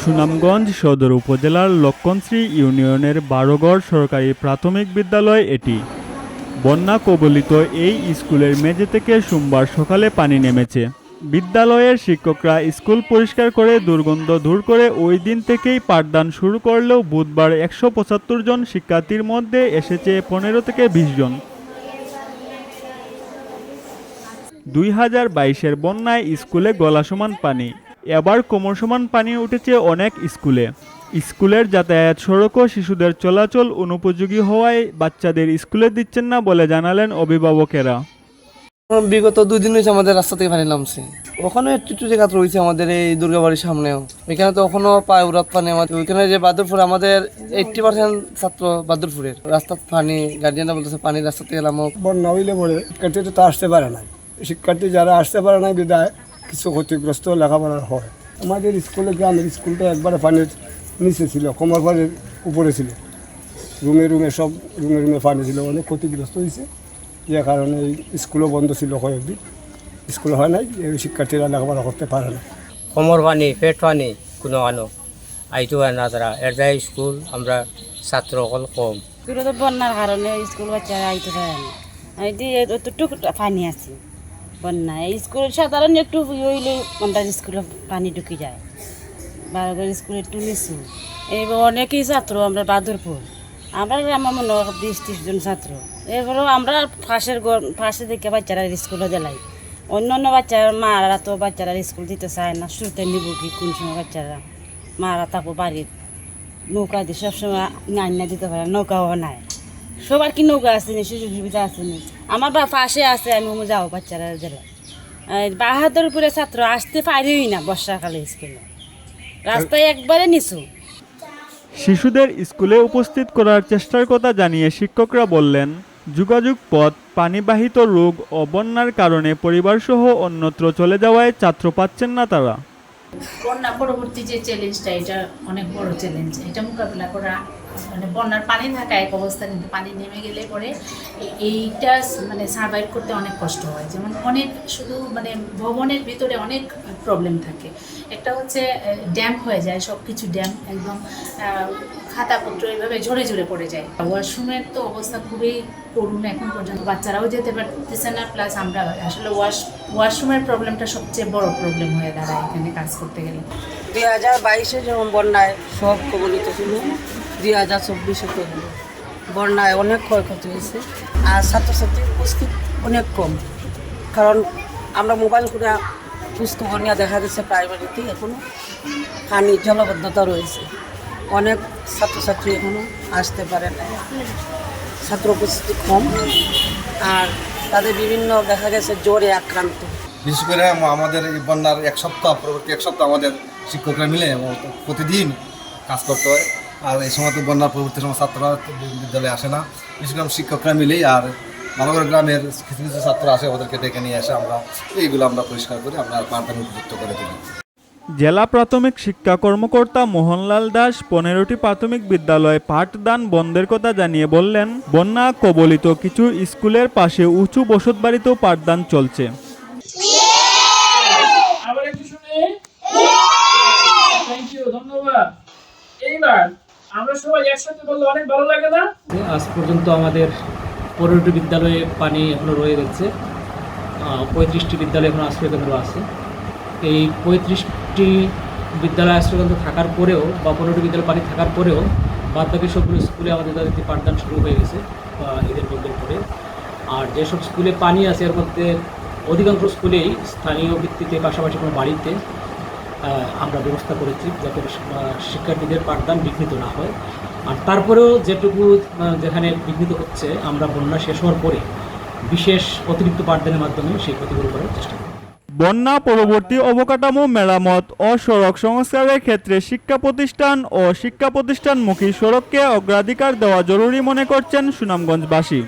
সুনামগঞ্জ সদর উপজেলার লক্ষণশ্রী ইউনিয়নের বারোগড় সরকারি প্রাথমিক বিদ্যালয় এটি। বন্যা কবলিত এই স্কুলের মেঝে থেকে সোমবার সকালে পানি নেমেছে। বিদ্যালয়ের শিক্ষকরা স্কুল পরিষ্কার করে দুর্গন্ধ দূর করে ওই দিন থেকেই পাঠদান শুরু করলেও বুধবার একশো পঁচাত্তর জন শিক্ষার্থীর মধ্যে এসেছে পনেরো থেকে বিশ জন। দুই হাজার বাইশের বন্যায় স্কুলে গলা সমান পানি। এবার কোমর সমান পানি উঠেছে অনেক স্কুলে। স্কুলের যাতায়াত সড়কও শিশুদের চলাচল অনুপযোগী হওয়ায় বাচ্চাদের স্কুলে দিচ্ছেন না বলে জানালেন অভিভাবকেরা। বিগত দুই দিন হয়েছে আমাদের রাস্তা থেকে পানি নামছে। ওখানে একটু একটু জায়গা রয়েছে আমাদের এই দুর্গাবাড়ির সামনেও। ওইখানে তো ওখানেও পায় উড়াত পানি আমাদের ওইখানে যে বাদুরপুর আমাদের এইটটি পার্সেন্ট ছাত্র বাদুরপুরের। রাস্তার পানি গার্জিয়ানরা বলতেছে পানি রাস্তা থেকে নামক। বন্যা হইলে পরে তো আসতে পারে না। শিক্ষার্থী যারা আসতে পারে না বিদায় কিছু ক্ষতিগ্রস্ত লেখাপড়া হয়। আমাদের স্কুলে গ্রামের স্কুলটা একবারে পানির নিচে ছিল কোমর পানির উপরে ছিল। রুমে রুমে সব রুমে রুমে পানি ছিল অনেক ক্ষতিগ্রস্ত হয়েছে। যে কারণে স্কুলও বন্ধ ছিল কয়েকদিন। স্কুল হয় নাই এই শিক্ষার্থীরা লেখাপড়া করতে পারে না। কোমর পানি পেট পানি কোনো আনো। আইতো হয় না তারা। এর যাই স্কুল আমরা ছাত্র অকল কম। বন্যার কারণে স্কুল বাচ্চারা আইতে পারে না। এতটুকু পানি আছে। বন্যা স্কুল সাধারণ একটু হইলে আমরা স্কুলে পানি ঢুকে যায়। বারোগড় স্কুলে একটু নিচু। এইবার অনেকেই ছাত্র, আমরা বাদুরপুর। আমরা আমার মনে হয় বিশ ত্রিশ জন ছাত্র। এবারও আমরা ফাঁসের ফাঁসে দেখে বাচ্চারা স্কুলে দেলাই অন্য অন্য বাচ্চারা, মারা তো বাচ্চারা স্কুল দিতে চায় না। শুরুতে নিব কি, কোন সময় বাচ্চারা? মারা থাকব বাড়ির। নৌকা দিয়ে সবসময় নান্না দিতে পারে, নৌকাও নাই। সবার কি নৌকা আছে নি সুযোগ সুবিধা আছে নি? আমার বা পাশে আছে আমি ওমে যাও বাচ্চারা জেলা বাহাদুরপুরে ছাত্র আসতে পারিই না বর্ষাকালে স্কুলে। রাস্তায় একবারে নিচু। শিশুদের স্কুলে উপস্থিত করার চেষ্টার কথা জানিয়ে শিক্ষকরা বললেন যোগাযোগ পথ পানিবাহিত রোগ ও বন্যার কারণে পরিবারসহ অন্যত্র চলে যাওয়ায় ছাত্র পাচ্ছেন না তারা। বন্যা পরবর্তী যে চ্যালেঞ্জটা এটা অনেক বড় চ্যালেঞ্জ এটা মোকাবিলা করা মানে বন্যার পানি থাকা এক অবস্থা, কিন্তু পানি নেমে গেলে পরে এইটা মানে সার্ভাইভ করতে অনেক কষ্ট হয়। যেমন অনেক শুধু মানে ভবনের ভিতরে অনেক প্রবলেম থাকে। একটা হচ্ছে ড্যাম হয়ে যায় সব কিছু ড্যাম একদম খাতাপত্র এইভাবে ঝরে ঝরে পড়ে যায়। ওয়াশরুমের তো অবস্থা খুবই করুণ এখন পর্যন্ত। বাচ্চারাও যেতে পারতেছে না প্লাস আমরা আসলে ওয়াশ ওয়াশরুমের প্রবলেমটা সবচেয়ে বড় প্রবলেম হয়ে দাঁড়ায় এখানে কাজ করতে গেলে। দুই হাজার বাইশে যখন বন্যায় সব কবলিত ছিল দুই হাজার চব্বিশে তো বন্যায় অনেক ক্ষয়ক্ষতি হয়েছে। আর ছাত্রছাত্রীর উপস্থিত অনেক কম। কারণ আমরা মোবাইল করে খোঁজখবর নিয়ে দেখা যাচ্ছে প্রাইমারিতে এখনও পানি জলবদ্ধতা রয়েছে। অনেক ছাত্রছাত্রী এখনও আসতে পারে না। ছাত্র উপস্থিতি কম। আর তাদের বিভিন্ন দেখা গেছে জ্বরে আক্রান্ত। বিশেষ করে আমাদের এই বন্যার এক সপ্তাহ পরবর্তী এক সপ্তাহ আমাদের শিক্ষকরা মিলে প্রতিদিন কাজ করতে হয়। আর এই সময় তো বন্যার পরবর্তী সময় ছাত্ররা বিদ্যালয়ে আসে না। করে শিক্ষকরা মিলেই আর মানবর গ্রামের কিছু কিছু ছাত্র আসে ওদেরকে ডেকে নিয়ে আসে আমরা এইগুলো আমরা পরিষ্কার করে আমরা পাঠদান উপযুক্ত করে তুলি। জেলা প্রাথমিক শিক্ষা কর্মকর্তা মোহনলাল দাস পনেরোটি প্রাথমিক বিদ্যালয়ে পাঠদান বন্ধের কথা জানিয়ে বললেন বন্যা কবলিত কিছু স্কুলের পাশে উঁচু বসত বাড়িতেও পাঠদান চলছে। আবার একটু শুনে? থ্যাংক ইউ ধন্যবাদ। এইবার আমরা সবাই একসাথে অনেক ভালো লাগে না? আজ পর্যন্ত আমাদের পনেরোটি বিদ্যালয়ে পানি এখনও রয়ে গেছে। পঁয়ত্রিশটি বিদ্যালয়ে এখন আশ্রয়কেন্দ্র আছে। এই পঁয়ত্রিশটি বিদ্যালয় আশ্রয়কেন্দ্র থাকার পরেও বা পনেরোটি বিদ্যালয় পানি থাকার পরেও বাদ বাকি সবগুলো স্কুলে আমাদের তাদেরকে পাঠদান শুরু হয়ে গেছে ঈদের মধ্যের পরে আর যেসব স্কুলে পানি আছে, এর মধ্যে অধিকাংশ স্কুলেই স্থানীয় ভিত্তিতে, পাশাপাশি কোনো বাড়িতে আমরা ব্যবস্থা করেছি যাতে শিক্ষার্থীদের পাঠদান বিঘ্নিত না হয়। আর তারপরেও যেটুকু যেখানে বিঘ্নিত হচ্ছে, আমরা বন্যা শেষ হওয়ার পরে বিশেষ অতিরিক্ত পাঠদানের মাধ্যমে সেই ক্ষতিগুলো করার চেষ্টা করি বন্যা পরবর্তী অবকাঠামো মেরামত ও সড়ক সংস্কারের ক্ষেত্রে শিক্ষা প্রতিষ্ঠান ও শিক্ষা প্রতিষ্ঠানমুখী সড়ককে অগ্রাধিকার দেওয়া জরুরি মনে করছেন সুনামগঞ্জবাসী।